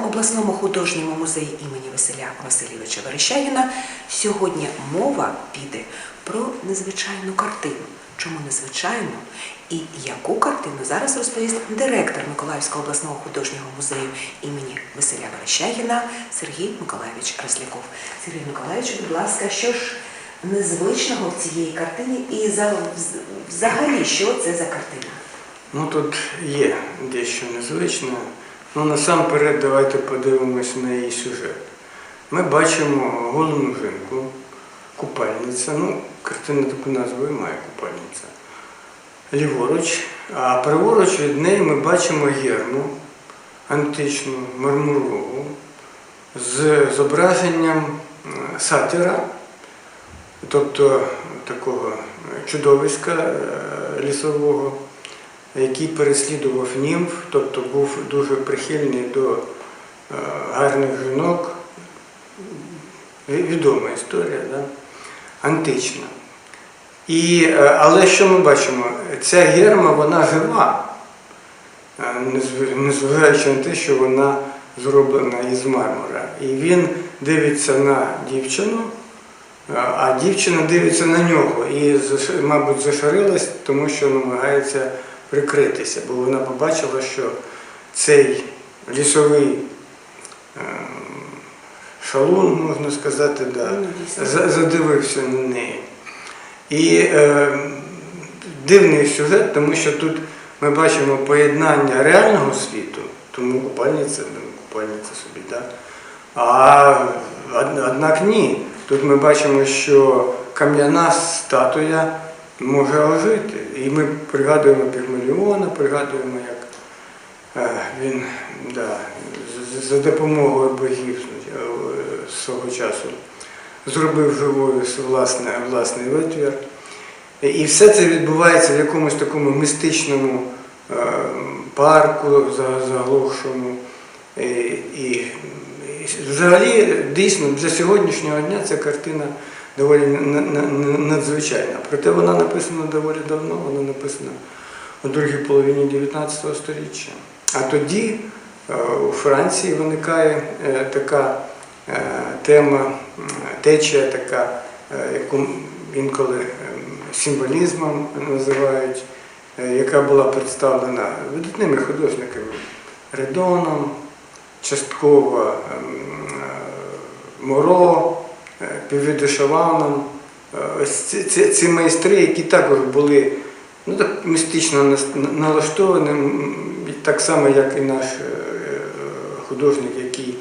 художньому музеї імені Василя Васильовича Верещагіна сьогодні мова піде про незвичайну картину. Чому незвичайну і яку картину зараз розповість директор Миколаївського обласного художнього музею імені Василя Верещагіна Сергій Миколаївич Росляков. Сергій Миколаївич, будь ласка, що ж незвичного в цієї картині і за- взагалі що це за картина? Ну тут є дещо незвичне. Ну насамперед давайте подивимось на її сюжет. Ми бачимо головну жінку, купальниця. Ну, картина таку назву і має купальниця. Ліворуч, а праворуч від неї ми бачимо герму античну, мармурову, з зображенням е, сатира, тобто такого чудовиська е, лісового який переслідував німф, тобто був дуже прихильний до е, гарних жінок. Відома історія, да? антична. І, е, але що ми бачимо? Ця герма вона жива, е, незважаючи на те, що вона зроблена із мармура. І він дивиться на дівчину, а дівчина дивиться на нього і, мабуть, зашарилась, тому що намагається прикритися, бо вона побачила, що цей лісовий е, шалун, можна сказати, да, Ну, задивився на неї. І е, дивний сюжет, тому що тут ми бачимо поєднання реального світу, тому купальниця, ну, купальниця собі, да? а однак ні. Тут ми бачимо, що кам'яна статуя може ожити. І ми пригадуємо Пігмаліона, пригадуємо, як е, він да, за допомогою богів е, свого часу зробив живою власне, власний витвір. І все це відбувається в якомусь такому містичному е, парку за- заглохшому. І, і, і взагалі, дійсно, для сьогоднішнього дня ця картина доволі на- на- на- надзвичайна. Проте вона написана доволі давно, вона написана у другій половині 19 століття. А тоді е, у Франції виникає е, така е, тема, течія така, яку інколи символізмом називають, яка була представлена видатними художниками Редоном, частково ем, Моро, е, Півідешаваном. Ось ці, ці, ці майстри, які також були ну, так, містично налаштовані, так само, як і наш е, художник, який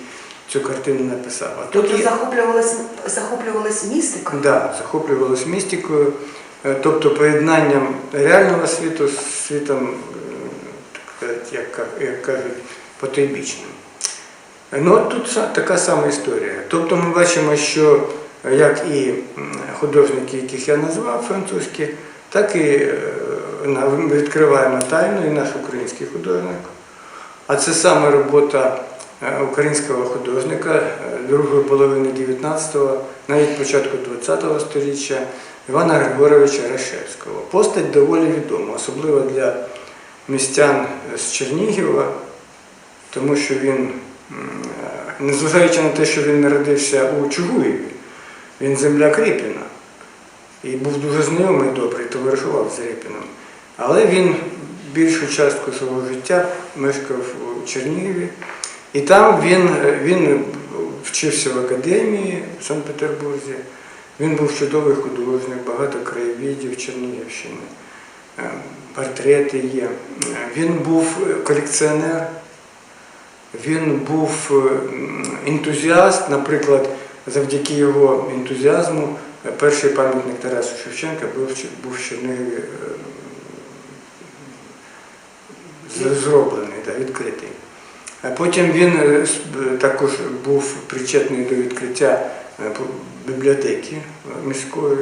цю картину написав. А тут Тобто є- захоплювалась, захоплювалась містикою? Да, захоплювалися містикою, е, тобто поєднанням реального світу з світом, е, так як, як кажуть, потойбічним. Ну, от тут така сама історія. Тобто ми бачимо, що е, як і художники, яких я назвав французькі, так і е, відкриваємо тайну, і наш український художник. А це саме робота е, українського художника другої половини 19-го, навіть початку 20-го століття Івана Григоровича Решевського. Постать доволі відома, особливо для містян з Чернігова, тому що він, незважаючи на те, що він народився у Чугуєві, він земляк Ріпіна і був дуже знайомий добре, і товаришував з Репіном. Але він більшу частку свого життя мешкав у Чернігові. І там він, він вчився в академії в Санкт-Петербурзі. Він був чудовий художник, багато краєвідів Чернігівщини, е, портрети є. Е, Він був колекціонер, він був е, ентузіаст, наприклад, завдяки його ентузіазму е, перший пам'ятник Тарасу Шевченка був, в Чернігові е, зроблений, да, відкритий. Потім він також був причетний до відкриття бібліотеки міської.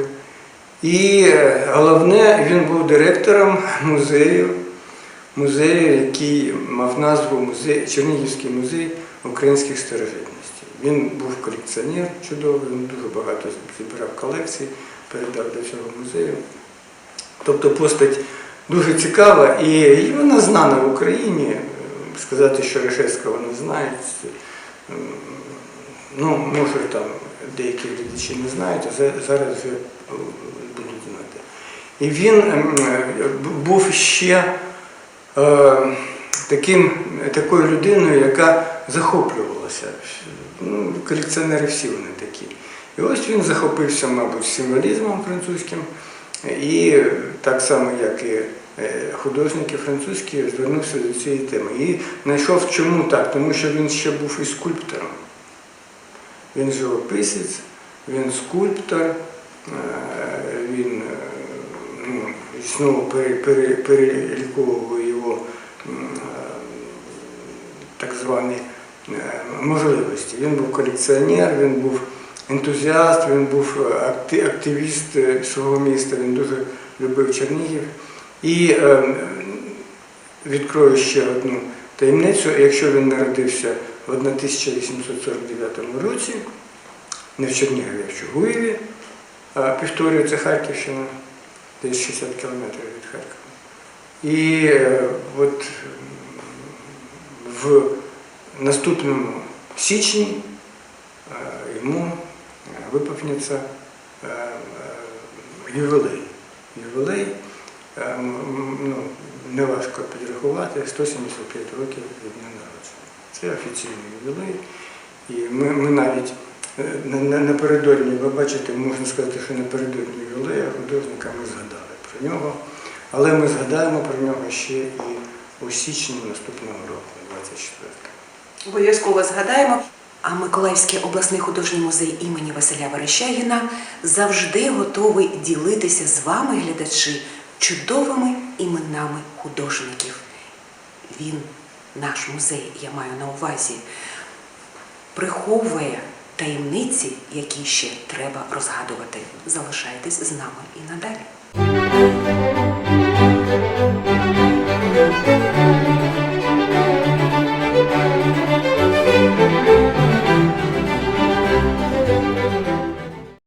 І головне, він був директором музею, музею, який мав назву музей, Чернігівський музей українських старожитностей. Він був колекціонер чудовий, він дуже багато зібрав колекцій, передав до цього музею. Тобто постать дуже цікава і вона знана в Україні. Сказати, що Решетського не знають, ну, може там деякі глядачі не знають, а зараз вже будуть знати. І він був ще таким, такою людиною, яка захоплювалася. Ну, колекціонери всі вони такі. І ось він захопився, мабуть, символізмом французьким, і так само, як і е, художники французькі, звернувся до цієї теми. І знайшов чому так, тому що він ще був і скульптором. Він живописець, він скульптор, е, він е, ну, знову пере- пере- переліковує його м, е, так звані е, можливості. Він був колекціонер, він був ентузіаст, він був е, активіст е, свого міста, він дуже любив Чернігів. І відкрою ще одну таємницю. Якщо він народився в 1849 році, не в Чернігові, а в Чугуєві, а Півторію це Харківщина, десь 60 кілометрів від Харкова. І от в наступному січні е, йому е, виповниться е, ювілей. Ювілей, ну, неважко підрахувати, 175 років від дня народження. Це офіційний ювілей. І ми, ми навіть на- на- напередодні, ви бачите, можна сказати, що напередодні ювілея художника ми згадали про нього. Але ми згадаємо про нього ще і у січні наступного року, 24 Обов'язково згадаємо. А Миколаївський обласний художній музей імені Василя Верещагіна завжди готовий ділитися з вами, глядачі, чудовими іменами художників. Він, наш музей, я маю на увазі, приховує таємниці, які ще треба розгадувати. Залишайтесь з нами і надалі.